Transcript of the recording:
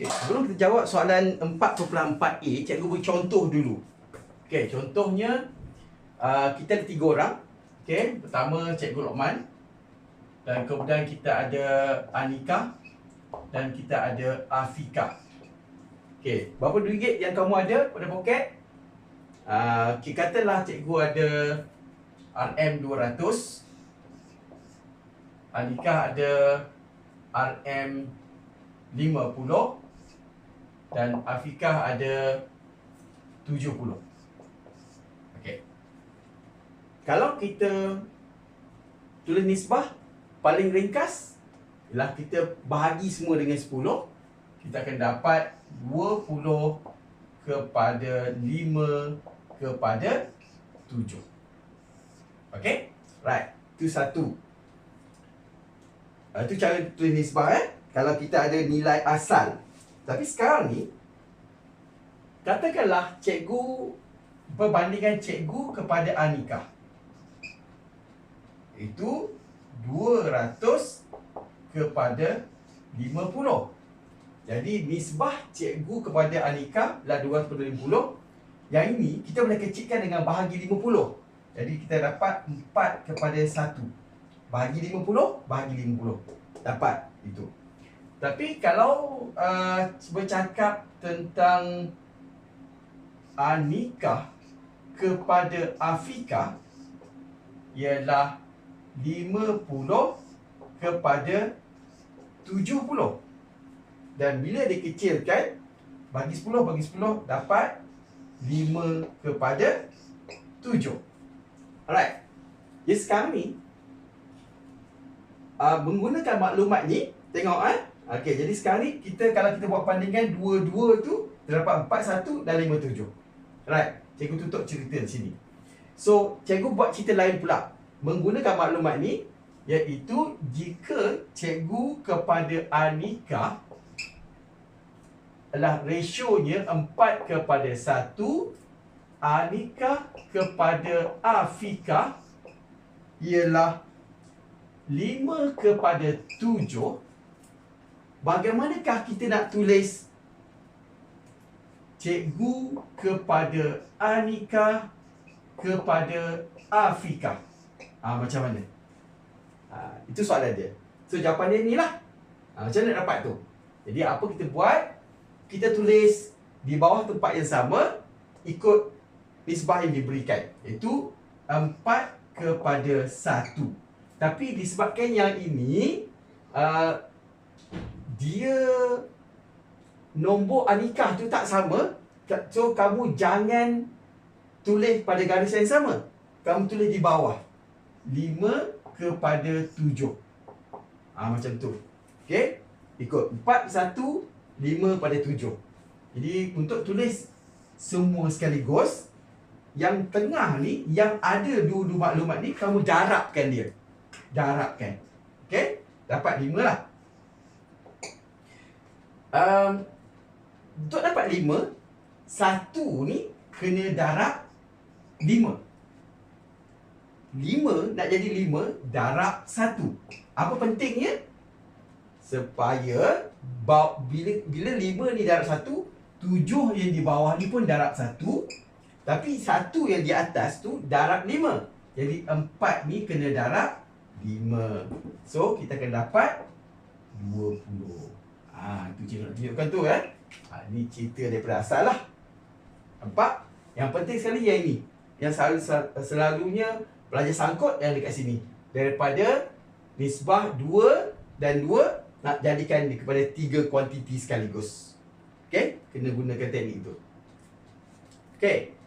Okay, sebelum kita jawab soalan 4.4a, cikgu beri contoh dulu. Okay, contohnya uh, kita ada tiga orang. Okay, pertama cikgu Lokman. Dan kemudian kita ada Anika. Dan kita ada Afika. Okay, berapa ringgit yang kamu ada pada poket? Uh, okay, katalah cikgu ada RM200. Anika ada RM50 dan Afikah ada 70. Okey. Kalau kita tulis nisbah paling ringkas ialah kita bahagi semua dengan 10, kita akan dapat 20 kepada 5 kepada 7. Okey? Right. Itu satu. Uh, itu cara tulis nisbah eh. Kalau kita ada nilai asal. Tapi sekarang ni katakanlah cikgu perbandingan cikgu kepada Anika. Itu 200 kepada 50. Jadi nisbah cikgu kepada Anika adalah 200 kepada 50. Yang ini kita boleh kecilkan dengan bahagi 50. Jadi kita dapat 4 kepada 1. Bahagi 50, bahagi 50. Dapat itu. Tapi kalau uh, bercakap tentang Anika kepada Afika ialah 50 kepada 70. Dan bila dikecilkan bagi 10 bagi 10 dapat 5 kepada 7. Alright. Jadi sekarang ni uh, menggunakan maklumat ni tengok eh okey jadi sekarang ni kita kalau kita buat bandingan dua-dua tu terdapat 4 1 dan 5 7 right cikgu tutup cerita di sini. So cikgu buat cerita lain pula. Menggunakan maklumat ni iaitu jika cikgu kepada Anika adalah rasionya 4 kepada 1 Anika kepada Afika ialah 5 kepada 7 Bagaimanakah kita nak tulis Cikgu kepada Anika kepada Afika ha, Macam mana? Ha, itu soalan dia So jawapan dia ni lah ha, Macam mana dapat tu? Jadi apa kita buat? Kita tulis di bawah tempat yang sama Ikut nisbah yang diberikan Iaitu 4 kepada 1 tapi disebabkan yang ini uh, dia nombor anikah tu tak sama, so kamu jangan tulis pada garis yang sama. Kamu tulis di bawah. 5 kepada 7. Ah ha, macam tu. Okey? Ikut 4 1 5 pada 7. Jadi untuk tulis semua sekaligus yang tengah ni yang ada dua-dua maklumat ni kamu darabkan dia darabkan. Okey? Dapat lima lah. Um, untuk dapat lima, satu ni kena darab lima. Lima nak jadi lima, darab satu. Apa pentingnya? Supaya bila, bila lima ni darab satu, tujuh yang di bawah ni pun darab satu. Tapi satu yang di atas tu darab lima. Jadi empat ni kena darab 5. So, kita akan dapat 20. Ah, ha, itu cikgu nak tunjukkan tu kan. Ha, ini cerita daripada asal lah. Nampak? Yang penting sekali yang ini. Yang selalu, selalunya belajar sangkut yang dekat sini. Daripada nisbah 2 dan 2 nak jadikan kepada 3 kuantiti sekaligus. Okay? Kena gunakan teknik itu. Okay.